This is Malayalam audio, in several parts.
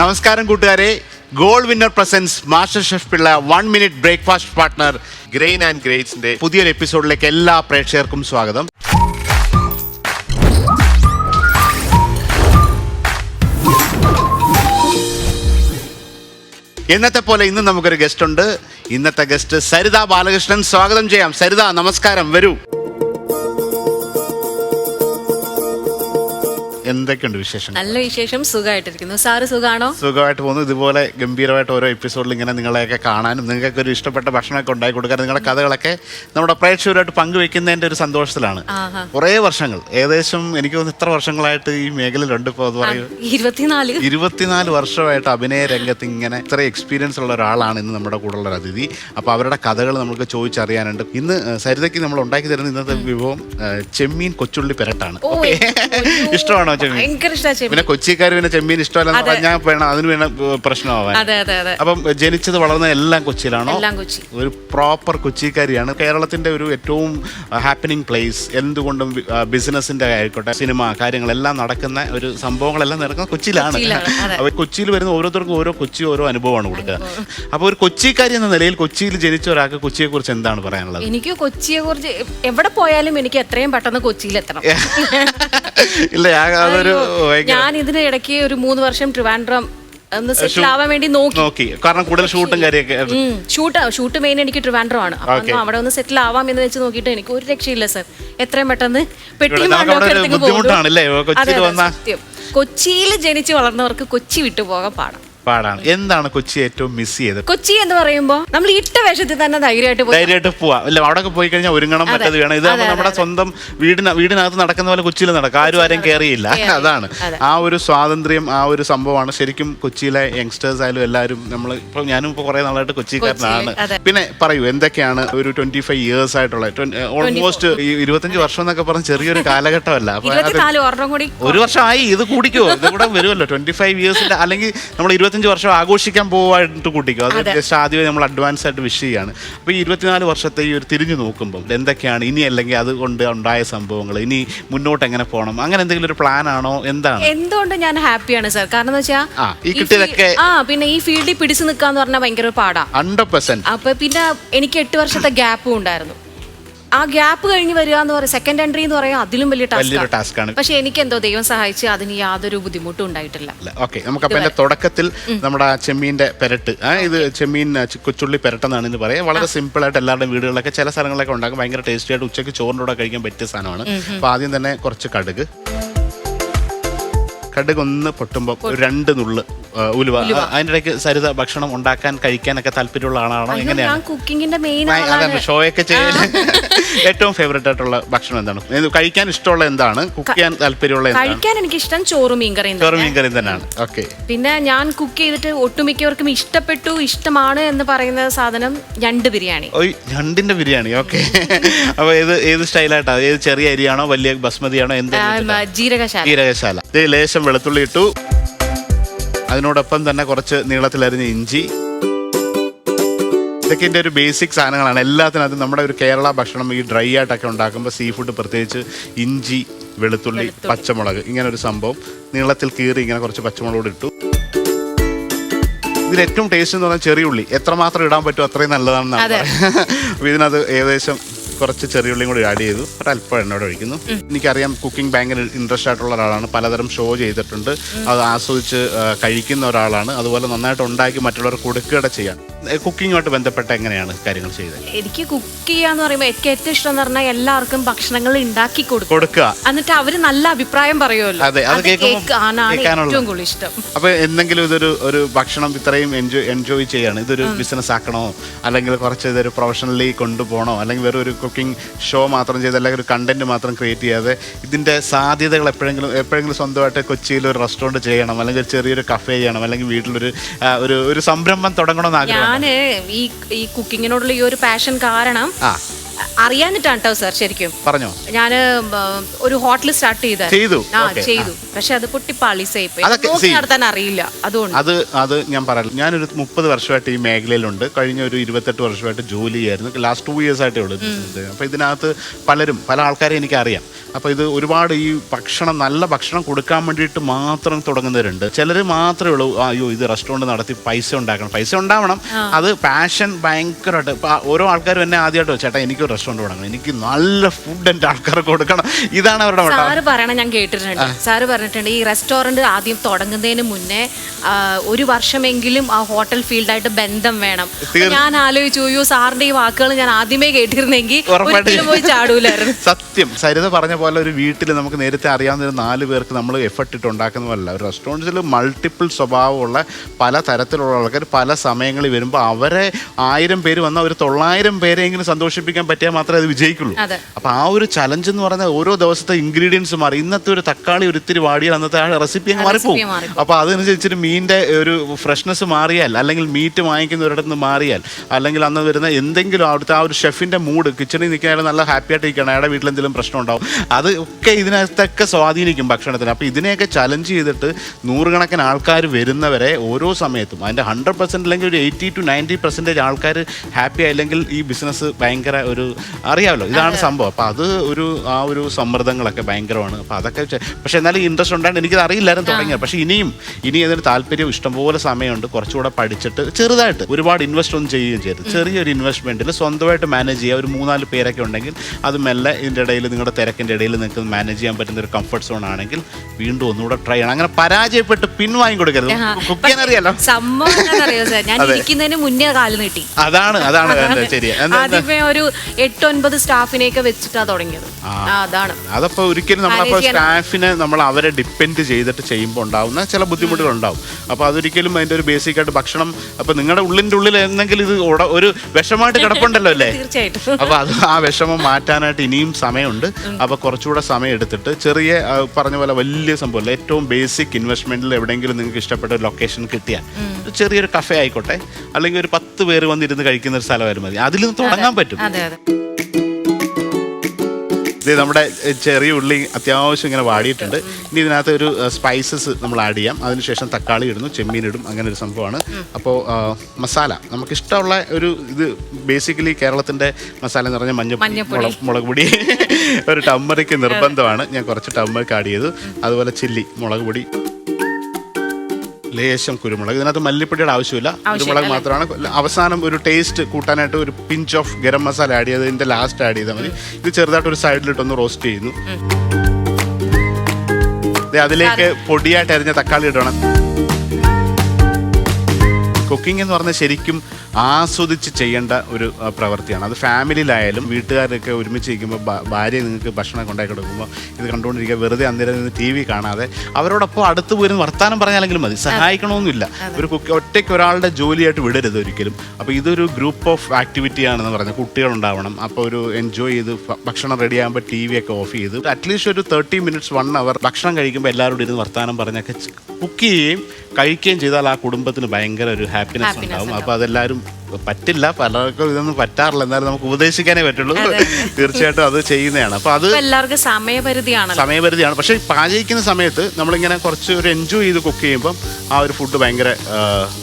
നമസ്കാരം കൂട്ടുകാരെ. Gold winner presents master chef Pillai one minute breakfast partner grain and ഗ്രേറ്റ്സിന്റെ പുതിയൊരു എപ്പിസോഡിലേക്ക് എല്ലാ പ്രേക്ഷകർക്കും സ്വാഗതം. ഇന്നത്തെ പോലെ ഇന്ന് നമുക്കൊരു ഗസ്റ്റ് ഉണ്ട്. ഇന്നത്തെ ഗസ്റ്റ് സരിത ബാലകൃഷ്ണൻ. സ്വാഗതം ചെയ്യാം. സരിത നമസ്കാരം. വരൂ. എന്തൊക്കെയുണ്ട് വിശേഷം നല്ല വിശേഷം സുഖമായിട്ടിരിക്കുന്നു. സാറ് സുഖാണോ? സുഖമായിട്ട് പോകുന്നു. ഇതുപോലെ ഗംഭീരമായിട്ട് ഓരോ എപ്പിസോഡിൽ ഇങ്ങനെ നിങ്ങളെയൊക്കെ കാണാനും നിങ്ങൾക്ക് ഒരു ഇഷ്ടപ്പെട്ട ഭക്ഷണമൊക്കെ ഉണ്ടാക്കി കൊടുക്കാൻ നിങ്ങളുടെ കഥകളൊക്കെ നമ്മുടെ പ്രേക്ഷകരുമായിട്ട് പങ്കുവെക്കുന്നതിന്റെ ഒരു സന്തോഷത്തിലാണ്. കുറെ വർഷങ്ങൾ. ഏകദേശം എനിക്ക് തോന്നുന്നു ഇത്ര വർഷങ്ങളായിട്ട് ഈ മേഖലയിലുണ്ട് ഇപ്പോൾ അത് പറയൂ ഇരുപത്തിനാല്. ഇരുപത്തിനാല് വർഷമായിട്ട് അഭിനയ രംഗത്ത് ഇങ്ങനെ ഇത്ര എക്സ്പീരിയൻസ് ഉള്ള ഒരാളാണ് ഇന്ന് നമ്മുടെ കൂടെ ഉള്ള ഒരു അതിഥി. അപ്പോൾ അവരുടെ കഥകൾ നമുക്ക് ചോദിച്ചറിയാനുണ്ട്. ഇന്ന് സരിതയ്ക്ക് നമ്മൾ ഉണ്ടാക്കി തരുന്ന ഇന്നത്തെ വിഭവം ചെമ്മീൻ കൊച്ചുള്ളി പെരട്ടാണ്. ഇഷ്ടമാണോ ഭയങ്കര. പിന്നെ കൊച്ചിക്കാർ പിന്നെ ചെമ്മീൻ ഇഷ്ടമല്ലെന്ന്. പറഞ്ഞാൽ വേണം അതിന് വേണം പ്രശ്നമാവാൻ. അതെ അതെ അതെ. അപ്പം ജനിച്ചത് വളർന്ന എല്ലാം കൊച്ചിയിലാണോ? എല്ലാം കൊച്ചി. ഒരു പ്രോപ്പർ കൊച്ചിക്കാരിയാണ്. കേരളത്തിന്റെ ഒരു ഏറ്റവും ഹാപ്പനിങ് പ്ലേസ് എന്തുകൊണ്ടും ബിസിനസിന്റെ ആയിക്കോട്ടെ സിനിമ കാര്യങ്ങളെല്ലാം നടക്കുന്ന ഒരു സംഭവങ്ങളെല്ലാം നടക്കുന്ന കൊച്ചിയിലാണ്. അപ്പോൾ കൊച്ചിയിൽ വരുന്ന ഓരോരുത്തർക്കും ഓരോ കൊച്ചി ഓരോ അനുഭവമാണ് കൊടുക്കുക. അപ്പോൾ ഒരു കൊച്ചിക്കാരി എന്ന നിലയിൽ കൊച്ചിയിൽ ജനിച്ച ഒരാൾക്ക് കൊച്ചിയെ കുറിച്ച് എന്താണ് പറയാനുള്ളത്? എനിക്ക് കൊച്ചിയെ കുറിച്ച് എവിടെ പോയാലും എനിക്ക് എത്രയും പെട്ടെന്ന് കൊച്ചിയിലെത്തണം. ഇല്ല ആ- അതൊരു ഭയങ്കര ഞാൻ ഇതിന് ഇടയ്ക്ക് ഒരു മൂന്ന് വർഷം ട്രിവാൻഡ്രം ഒന്ന് സെറ്റിൽ ആവാൻ വേണ്ടി നോക്കി. നോക്കി. കാരണം കൂടുതൽ ഷൂട്ടും കാര്യമൊക്കെ ഷൂട്ട് ഷൂട്ട് മെയിൻ എനിക്ക് ട്രിവാൻഡ്രം ആണ് അപ്പൊ Okay. അവിടെ ഒന്ന് സെറ്റിൽ ആവാം എന്ന് വെച്ച് നോക്കിയിട്ട് എനിക്ക് ഒരു രക്ഷയില്ല സർ എത്രയും പെട്ടെന്ന് പെട്ടിയും ഇവിടെ നമുക്ക് ഭാണ്ഡവും അവിടെ ഒരു എടുത്തിങ്ങ് ബുദ്ധിമുട്ടാണല്ലേ? പോകുന്നു. കൊച്ചിയിൽ അതെ, അതെ, വന്നാ- സത്യം. കൊച്ചിയിൽ ജനിച്ച് വളർന്നവർക്ക് കൊച്ചി വിട്ടു പോകാൻ പാടാം. പാടാണ്. എന്താണ് കൊച്ചി ഏറ്റവും മിസ് ചെയ്തത്? കൊച്ചി എന്ന് പറയുമ്പോ നമ്മൾ ഇട്ട വേഷത്തിൽ തന്നെ ധൈര്യമായിട്ട് പോയി. ധൈര്യമായിട്ട് പോവാം. അല്ല അവിടെ പോയി കഴിഞ്ഞാൽ ഒരുങ്ങണം. മറ്റത് വേണം. ഇത് നമ്മുടെ സ്വന്തം വീടിന വീടിനകത്ത് നടക്കുന്ന പോലെ കൊച്ചിയിൽ നടക്കും. ആരും ആരെയും കയറിയില്ല കേറിയില്ല. അതാണ്. ആ ഒരു സ്വാതന്ത്ര്യം ആ ഒരു സംഭവമാണ്. ശരിക്കും കൊച്ചിയിലെ യങ്സ്റ്റേഴ്സ് ആയാലും എല്ലാവരും നമ്മൾ ഇപ്പൊ ഞാനും ഇപ്പൊ കുറെ നാളായിട്ട് കൊച്ചിക്കാരനാണ്. പിന്നെ പറയൂ എന്തൊക്കെയാണ് ഒരു ട്വന്റി ഫൈവ് ഇയേഴ്സ് ആയിട്ടുള്ള ഓൾമോസ്റ്റ് ഈ ഇരുപത്തഞ്ച് വർഷം എന്നൊക്കെ പറഞ്ഞ ചെറിയൊരു കാലഘട്ടമല്ല. ഒരു വർഷമായി ഇത് കൂടിക്കോ? ഇത് കൂടെ വരുമല്ലോ. ട്വന്റി ഫൈവ് ഇയേഴ്സിന്റെ അല്ലെങ്കിൽ നമ്മൾ ഇരുപത്തഞ്ച് വർഷം ആഘോഷിക്കാൻ പോവായിട്ട് കൂട്ടിക്കോ? അത്. ജസ്റ്റ് ആദ്യമേ നമ്മൾ അഡ്വാൻസ് ആയിട്ട് വിഷ് ചെയ്യാണ്. അപ്പോൾ ഈ ഇരുപത്തിനാല് വർഷത്തെ ഈ ഒരു തിരിഞ്ഞു നോക്കുമ്പോൾ എന്തൊക്കെയാണ് ഇനി അല്ലെങ്കിൽ അതുകൊണ്ട് ഉണ്ടായ സംഭവങ്ങൾ ഇനി മുന്നോട്ട് എങ്ങനെ പോകണം അങ്ങനെ എന്തെങ്കിലും ഒരു പ്ലാൻ ആണോ? എന്താണ്? എന്തുകൊണ്ട് ഞാൻ ഹാപ്പിയാണ് സർ കാരണം എന്ന് വെച്ചാൽ ഈ കിട്ടിയതൊക്കെ- ആ പിന്നെ ഈ ഫീൽഡിൽ പിടിച്ചു നിൽക്കാന്ന് പറഞ്ഞാൽ ഭയങ്കര പാടാ. ഹൺഡ്രഡ് പെർസെന്റ് അപ്പൊ പിന്നെ എനിക്ക് എട്ട് വർഷത്തെ ഗ്യാപ്പും ഉണ്ടായിരുന്നു. ആ ഗ്യാപ്പ് കഴിഞ്ഞ് വരിക എന്ന് പറയുന്നത് സെക്കൻഡ് എൻട്രി എന്ന് പറയാൻ അതിലും വലിയ വലിയൊരു ടാസ്ക് ടാസ്ക് ആണ്. പക്ഷെ എനിക്ക് എന്തോ ദൈവം സഹായിച്ച് അതിന് യാതൊരു ബുദ്ധിമുട്ടും ഉണ്ടായിട്ടില്ല. ഓക്കെ നമുക്ക് അപ്പം എന്റെ തുടക്കത്തിൽ നമ്മുടെ ചെമ്മീന്റെ ചെമ്മീന്റെ പെരട്ട് ആ ഇത് ചെമ്മീൻ ആ, ചി- കൊച്ചുള്ളി പെരട്ടെന്നാണ് ഇത് പറയുക. വളരെ സിമ്പിൾ ആയിട്ട് എല്ലാവരുടെയും വീടുകളിലൊക്കെ ചില സ്ഥലങ്ങളിലൊക്കെ ഉണ്ടാക്കും. ഭയങ്കര ടേസ്റ്റി ആയിട്ട് ഉച്ചയ്ക്ക് ചോറിന്റെ കൂടെ കഴിക്കാൻ പറ്റിയ സാധനമാണ്. അപ്പോൾ ആദ്യം തന്നെ കുറച്ച് കടുക്. കടുക് ഒന്ന് പൊട്ടുമ്പോൾ രണ്ട് നുള്ള് ഉലുവ. അതിന്റെ ഇടയ്ക്ക് സരിത ഭക്ഷണം ഉണ്ടാക്കാൻ കഴിക്കാനൊക്കെ താല്പര്യമുള്ള ആളാണോ? എങ്ങനെയാണ്? കുക്കിങ്ങിന്റെ മെയിൻ അതാണ് ഷോയൊക്കെ ചെയ്യാൻ ഏറ്റവും ഫേവറേറ്റ് ആയിട്ടുള്ള ഭക്ഷണം എന്താണ്? കഴിക്കാൻ ഇഷ്ടമുള്ള എന്താണ്? കുക്ക് ചെയ്യാൻ താല്പര്യമുള്ള കഴിക്കാൻ എനിക്ക് ഇഷ്ടം ചോറും മീൻകറിയും ചോറ് ചോറും മീൻ കറിയും തന്നെയാണ്. ഓക്കെ. പിന്നെ ഞാൻ കുക്ക് ചെയ്തിട്ട് ഒട്ടുമിക്കവർക്കും ഇഷ്ടപ്പെട്ടു ഇഷ്ടമാണ് എന്ന് പറയുന്ന സാധനം ഞണ്ട് ബിരിയാണി. ഞണ്ടിന്റെ ബിരിയാണി. ഓക്കെ. അപ്പൊ ഏത് ഏത് സ്റ്റൈലായിട്ടാ? ഏത് ചെറിയ അരിയാണോ വലിയ ബസ്മതിയാണോ എന്ത് ജീരകശാല. ജീരകശാല. ലേശം വെളുത്തുള്ളി ഇട്ടു. അതിനോടൊപ്പം തന്നെ കുറച്ച് നീളത്തിലരിഞ്ഞ ഇഞ്ചി. ഇതൊക്കെ എന്റെ ഒരു ബേസിക് സാധനങ്ങളാണ്. എല്ലാത്തിനകത്തും നമ്മുടെ ഒരു കേരള ഭക്ഷണം ഈ ഡ്രൈ ആയിട്ടൊക്കെ ഉണ്ടാക്കുമ്പോൾ സീ ഫുഡ് പ്രത്യേകിച്ച് ഇഞ്ചി വെളുത്തുള്ളി പച്ചമുളക് ഇങ്ങനെ ഒരു സംഭവം നീളത്തിൽ കീറി ഇങ്ങനെ കുറച്ച് പച്ചമുളക് കൂടി ഇട്ടു. ഇതിൽ ഏറ്റവും ടേസ്റ്റ് എന്ന് പറഞ്ഞാൽ ചെറിയ ഉള്ളി. എത്രമാത്രം ഇടാൻ പറ്റുമോ അത്രയും നല്ലതാണെന്നാണ്. അപ്പോൾ ഇതിനകത്ത് ഏകദേശം കുറച്ച് ചെറിയ ഉള്ളിയും കൂടി ആഡ് ചെയ്തു. അല്പം എണ്ണ കൂടെ ഒഴിക്കുന്നു. എനിക്കറിയാം കുക്കിംഗ് ഭയങ്കര ഇൻട്രസ്റ്റ് ആയിട്ടുള്ള ഒരാളാണ്. പലതരം ഷോ ചെയ്തിട്ടുണ്ട്. അത് ആസ്വദിച്ച് കഴിക്കുന്ന ഒരാളാണ്. അതുപോലെ നന്നായിട്ട് ഉണ്ടാക്കി മറ്റുള്ളവർക്ക് കൊടുക്കുകയുടെ ചെയ്യാൻ. കുക്കിങ്ങുമായിട്ട് ബന്ധപ്പെട്ട എങ്ങനെയാണ് കാര്യങ്ങൾ ചെയ്തത്? എനിക്ക് കുക്ക് ചെയ്യാന്ന് പറയുമ്പോൾ എനിക്ക് ഏറ്റവും ഇഷ്ടം എന്ന് പറഞ്ഞാൽ എല്ലാവർക്കും ഭക്ഷണങ്ങൾ ഉണ്ടാക്കി കൊടുക്കും. കൊടുക്കുക. എന്നിട്ട് അവർ നല്ല അഭിപ്രായം പറയുമല്ലോ. അതെ, അത് കേൾക്കുമ്പോ കേൾക്കാനാണ് കേൾക്കാനുള്ള- ഏറ്റവും കൂടുതൽ ഇഷ്ടം. അപ്പൊ എന്തെങ്കിലും ഇതൊരു ഒരു ഭക്ഷണം ഇത്രയും എൻജോയ് എൻജോയ് ചെയ്യാണ്. ഇതൊരു ബിസിനസ് ആക്കണോ? അല്ലെങ്കിൽ കുറച്ച് ഇതൊരു പ്രൊഫഷണലി കൊണ്ടുപോകണോ? അല്ലെങ്കിൽ വേറെ ഒരു കുക്കിംഗ് ഷോ മാത്രം ചെയ്ത് അല്ലെങ്കിൽ ഒരു കണ്ടന്റ് മാത്രം ക്രിയേറ്റ് ചെയ്യാതെ ഇതിന്റെ സാധ്യതകൾ എപ്പോഴെങ്കിലും എപ്പോഴെങ്കിലും സ്വന്തമായിട്ട് കൊച്ചിയിൽ ഒരു റെസ്റ്റോറന്റ് ചെയ്യണം. അല്ലെങ്കിൽ ഒരു ചെറിയൊരു കഫേ ചെയ്യണം. അല്ലെങ്കിൽ വീട്ടിലൊരു ആ, ഒരു ഒരു സംരംഭം തുടങ്ങണമെന്ന് ആഗ്രഹം. ഞാൻ ഈ ഈ കുക്കിങ്ങിനോടുള്ള ഈ ഒരു പാഷൻ കാരണം അറിയാനിട്ടാണ് കേട്ടോ സാർ ശരിക്കും. പറഞ്ഞോ. ഞാൻ ഒരു ഹോട്ടൽ സ്റ്റാർട്ട് ചെയ്ത ചെയ്തു? ആ ചെയ്തു. പക്ഷെ അത് പൊട്ടി പാളിസായി പോയി. അതൊക്കെ നോക്കി see. നടത്താൻ അറിയില്ല. അതുകൊണ്ട്. അത് അത് ഞാൻ പറയാം ഞാനൊരു മുപ്പത് വർഷമായിട്ട് ഈ മേഖലയിലുണ്ട്. കഴിഞ്ഞ ഒരു ഇരുപത്തെട്ട് വർഷമായിട്ട് ജോലി ചെയ്യായിരുന്നു. ലാസ്റ്റ് ടു ഇയേഴ്സ് ആയിട്ട് ഉള്ളൂ അപ്പോൾ ഇതിനകത്ത് പലരും പല ആൾക്കാരെ എനിക്കറിയാം. അപ്പോൾ ഇത് ഒരുപാട് ഈ ഭക്ഷണം നല്ല ഭക്ഷണം കൊടുക്കാൻ വേണ്ടിയിട്ട് മാത്രം തുടങ്ങുന്നവരുണ്ട്. ചിലർ മാത്രമേ ഉള്ളൂ അയ്യോ ഇത് റെസ്റ്റോറന്റ് നടത്തി പൈസ ഉണ്ടാക്കണം. പൈസ ഉണ്ടാവണം. അത് പാഷൻ ഭയങ്കരമായിട്ട്. ഇപ്പം ഓരോ ആൾക്കാരും എന്നെ ആദ്യമായിട്ട് ചേട്ടാ എനിക്ക് റെസ്റ്റോറന്റ് തുടങ്ങണം എനിക്ക് നല്ല ഫുഡ് എന്റെ ആൾക്കാർക്ക് കൊടുക്കണം. ഇതാണ് അവരുടെ സാറ് പറയണ ഞാൻ കേട്ടിട്ടുണ്ട്. സാറ് പറഞ്ഞിട്ടുണ്ട് ഈ റെസ്റ്റോറന്റ് ആദ്യം തുടങ്ങുന്നതിന് മുന്നേ ആ, ഒരു വർഷമെങ്കിലും ആ ഹോട്ടൽ ഫീൽഡായിട്ട് ബന്ധം വേണം. ഞാൻ ആലോചിച്ചു അയ്യോ സാറിന്റെ ഈ വാക്കുകൾ ഞാൻ ആദ്യമേ കേട്ടിരുന്നെങ്കിൽ ഉറപ്പായിട്ടും. ഒരിക്കലും പോയി ചാടൂലായിരുന്നു. സത്യം. സരിത പറഞ്ഞ പോലെ ഒരു വീട്ടിൽ നമുക്ക് നേരത്തെ അറിയാവുന്ന ഒരു നാല് പേർക്ക് നമ്മൾ എഫർട്ട് ഇട്ട് ഉണ്ടാക്കുന്നതല്ല. ഒരു റെസ്റ്റോറന്റിൽ മൾട്ടിപ്പിൾ സ്വഭാവമുള്ള പല തരത്തിലുള്ള ആൾക്കാർ പല സമയങ്ങളിൽ വരുമ്പോൾ അവരെ ആയിരം പേര് വന്നാൽ ഒരു തൊള്ളായിരം പേരെങ്കിലും സന്തോഷിപ്പിക്കാൻ പറ്റിയാൽ മാത്രമേ അത് വിജയിക്കുള്ളൂ. അപ്പൊ ആ ഒരു ചലഞ്ച് എന്ന് പറഞ്ഞാൽ ഓരോ ദിവസത്തെ ഇൻഗ്രീഡിയൻസ് മാറി. ഇന്നത്തെ ഒരു തക്കാളി ഒരിത്തിരി വാടിയാൽ അന്നത്തെ ആ റെസിപ്പി അങ്ങ് മാറിപ്പോകും അപ്പൊ അതനുസരിച്ചിട്ട് മീനിന്റെ ഒരു ഫ്രഷ്നെസ് മാറിയാൽ അല്ലെങ്കിൽ മീറ്റ് വാങ്ങിക്കുന്ന ഒരിടത്ത് നിന്ന് മാറിയാൽ അല്ലെങ്കിൽ അന്ന് വരുന്ന എന്തെങ്കിലും അവിടുത്തെ ആ ഒരു ഷെഫിന്റെ മൂഡ് കിച്ചണിൽ നിൽക്കാൻ നല്ല ഹാപ്പി ആയിട്ട് ഇരിക്കണം അയാളുടെ വീട്ടിലെന്തെങ്കിലും പ്രശ്നം ഉണ്ടാവും. അത് ഒക്കെ ഇതിനകത്തൊക്കെ സ്വാധീനിക്കും ഭക്ഷണത്തിന്. അപ്പോൾ ഇതിനെയൊക്കെ ചലഞ്ച് ചെയ്തിട്ട് നൂറുകണക്കിന് ആൾക്കാർ വരുന്നവരെ ഓരോ സമയത്തും അതിന്റെ ഹൺഡ്രഡ് പെർസെന്റ് അല്ലെങ്കിൽ ഒരു എയ്റ്റി ടു നയന്റി പെർസെന്റേജ് ആൾക്കാർ ഹാപ്പി ആയില്ലെങ്കിൽ ഈ ബിസിനസ് ഭയങ്കര ഒരു അറിയാമല്ലോ. ഇതാണ് സംഭവം. അപ്പോൾ അത് ഒരു ആ ഒരു സമ്മർദ്ദങ്ങളൊക്കെ ഭയങ്കരമാണ്. അപ്പോൾ അതൊക്കെ പക്ഷെ എന്നാലും ഇൻട്രസ്റ്റ് ഉണ്ടായിട്ട് എനിക്കത് അറിയില്ലായിരുന്നു തുടങ്ങിയത്. പക്ഷേ ഇനിയും ഇനി അതിന് താല്പര്യം ഇഷ്ടംപോലെ സമയമുണ്ട്. കുറച്ചുകൂടെ പഠിച്ചിട്ട് ചെറുതായിട്ട് ഒരുപാട് ഇൻവെസ്റ്റ് ഒന്നും ചെയ്യുകയും ചെയ്തു ചെറിയൊരു ഇൻവെസ്റ്റ്മെന്റിൽ സ്വന്തമായിട്ട് മാനേജ് ചെയ്യുക ഒരു മൂന്നാൽ പേരൊക്കെ ഉണ്ടെങ്കിൽ അത് മെല്ലെ ഇതിന്റെ ഇടയിൽ നിങ്ങളുടെ തിരക്കിന്റെ ഇടയിൽ നിങ്ങൾക്ക് മാനേജ് ചെയ്യാൻ പറ്റുന്ന ഒരു കംഫർട്ട് സോൺ ആണെങ്കിൽ വീണ്ടും ഒന്നുകൂടെ ട്രൈ ചെയ്യണം. അങ്ങനെ പരാജയപ്പെട്ട് പിൻവാങ്ങി കൊടുക്കരുത്. കുക്ക് ചെയ്യാൻ അറിയാലോ. സംഭവം ഞാൻ അതെ. ഇരിക്കുന്നതിന് മുന്നേ കാൽ നീട്ടി. അതാണ് അതാണ് ശരി? ആദ്യമേ ഒരു എട്ട് ഒൻപത് സ്റ്റാഫിനെയൊക്കെ വെച്ചിട്ടാ തുടങ്ങിയത്. അതാണ്. അതപ്പോ ഒരിക്കലും സ്റ്റാഫിനെ നമ്മൾ അവരെ ഡിപ്പെൻഡ് ചെയ്തിട്ട് ചെയ്യുമ്പോൾ ഉണ്ടാവുന്ന ചില ബുദ്ധിമുട്ടുകൾ ഉണ്ടാവും. അപ്പൊ അതൊരിക്കലും അതിന്റെ ഒരു ബേസിക് ആയിട്ട് ഭക്ഷണം അപ്പൊ നിങ്ങളുടെ ഉള്ളിന്റെ ഉള്ളിൽ എന്തെങ്കിലും ഇത് ഒരു വിഷമായിട്ട് കിടപ്പുണ്ടല്ലോ അല്ലേ? തീർച്ചയായിട്ടും. അപ്പോൾ അത് ആ വിഷമം മാറ്റാനായിട്ട് ഇനിയും സമയമുണ്ട്. അപ്പൊ കുറച്ചുകൂടെ സമയം എടുത്തിട്ട് ചെറിയ പറഞ്ഞ പോലെ വലിയ സംഭവമല്ല. ഏറ്റവും ബേസിക് ഇൻവെസ്റ്റ്മെന്റിൽ എവിടെയെങ്കിലും നിങ്ങൾക്ക് ഇഷ്ടപ്പെട്ട ലൊക്കേഷൻ കിട്ടിയാൽ ചെറിയൊരു കഫേ ആയിക്കോട്ടെ. അല്ലെങ്കിൽ ഒരു പത്ത് പേര് വന്നിരുന്ന് കഴിക്കുന്ന ഒരു സ്ഥലമായിരുന്നു മതി. അതിൽ നിന്ന് തുടങ്ങാൻ പറ്റും. ഇത് നമ്മുടെ ചെറിയ ഉള്ളി അത്യാവശ്യം ഇങ്ങനെ വാടിയിട്ടുണ്ട്. ഇനി ഇതിനകത്ത് ഒരു സ്പൈസസ് നമ്മൾ ആഡ് ചെയ്യാം. അതിനുശേഷം തക്കാളി ഇടുന്നു ചെമ്മീൻ ഇടും അങ്ങനെ ഒരു സംഭവമാണ്. അപ്പോൾ മസാല. നമുക്ക് ഇഷ്ടമുള്ള ഒരു ഇത് ബേസിക്കലി കേരളത്തിന്റെ മസാല എന്ന് പറഞ്ഞാൽ മഞ്ഞ. മുളക് മുളക് പൊടി. ഒരു ടമ്മറിക്ക് നിർബന്ധമാണ്. ഞാൻ കുറച്ച് ടമ്മറിക്ക് ആഡ് ചെയ്തു. അതുപോലെ ചില്ലി മുളക് പൊടി. ലേശം കുരുമുളക്. ഇതിനകത്ത് മല്ലിപ്പൊടിയുടെ ആവശ്യമില്ല. കുരുമുളക് മാത്രമാണ്. അവസാനം ഒരു ടേസ്റ്റ് കൂട്ടാനായിട്ട് ഒരു pinch of garam masala add ചെയ്ത് ഇതിന്റെ ലാസ്റ്റ് ആഡ് ചെയ്താൽ മതി. ഇത് ചെറുതായിട്ട് ഒരു സൈഡിലിട്ടൊന്ന് റോസ്റ്റ് ചെയ്യുന്നു അതിലേക്ക് പൊടിയായിട്ട് അരിഞ്ഞ തക്കാളി ഇടണം. കുക്കിംഗ് എന്ന് പറഞ്ഞാൽ ശരിക്കും ആസ്വദിച്ച് ചെയ്യേണ്ട ഒരു പ്രവൃത്തിയാണ്. അത് ഫാമിലിയിലായാലും വീട്ടുകാരൊക്കെ ഒരുമിച്ച് ഇരിക്കുമ്പോൾ ഭാര്യ നിങ്ങൾക്ക് ഭക്ഷണം കൊണ്ടായി കൊടുക്കുമ്പോൾ ഇത് കണ്ടുകൊണ്ടിരിക്കുക വെറുതെ അന്നേരം നിന്ന് ടി വി കാണാതെ അവരോടൊപ്പം അടുത്ത് പോയിരുന്ന് വർത്തമാനം പറഞ്ഞാലെങ്കിലും മതി. സഹായിക്കണമെന്നില്ല ഒരു കുക്ക് ഒറ്റയ്ക്ക് ഒരാളുടെ ജോലിയായിട്ട് വിടരുത് ഒരിക്കലും. അപ്പോൾ ഇതൊരു ഗ്രൂപ്പ് ഓഫ് ആക്ടിവിറ്റി ആണെന്ന് പറഞ്ഞാൽ കുട്ടികളുണ്ടാവണം. അപ്പോൾ ഒരു എൻജോയ് ചെയ്ത് ഭക്ഷണം റെഡി ആകുമ്പോൾ ടി വി ഒക്കെ ഓഫ് ചെയ്ത് അറ്റ്ലീസ്റ്റ് ഒരു തേർട്ടി മിനിറ്റ്സ് വൺ അവർ ഭക്ഷണം കഴിക്കുമ്പോൾ എല്ലാവരോടും ഇരുന്ന് വർത്തമാനം പറഞ്ഞൊക്കെ കുക്ക് ചെയ്യുകയും കഴിക്കുകയും ചെയ്താൽ ആ കുടുംബത്തിന് ഭയങ്കര ഒരു ഹാപ്പിനെസ് ഉണ്ടാവും. അപ്പോൾ അതെല്ലാവരും പറ്റില്ല. പലർക്കും ഇതൊന്നും പറ്റാറില്ല. എന്നാലും നമുക്ക് ഉപദേശിക്കാനേ പറ്റുള്ളൂ. തീർച്ചയായിട്ടും അത് ചെയ്യുന്നതാണ്. അപ്പൊ അത് എല്ലാവർക്കും സമയപരിധിയാണ് സമയപരിധിയാണ്. പക്ഷെ പാചകിക്കുന്ന സമയത്ത് നമ്മളിങ്ങനെ കുറച്ച് ഒരു എൻജോയ് ചെയ്ത് കുക്ക് ചെയ്യുമ്പോൾ ആ ഒരു ഫുഡ് ഭയങ്കര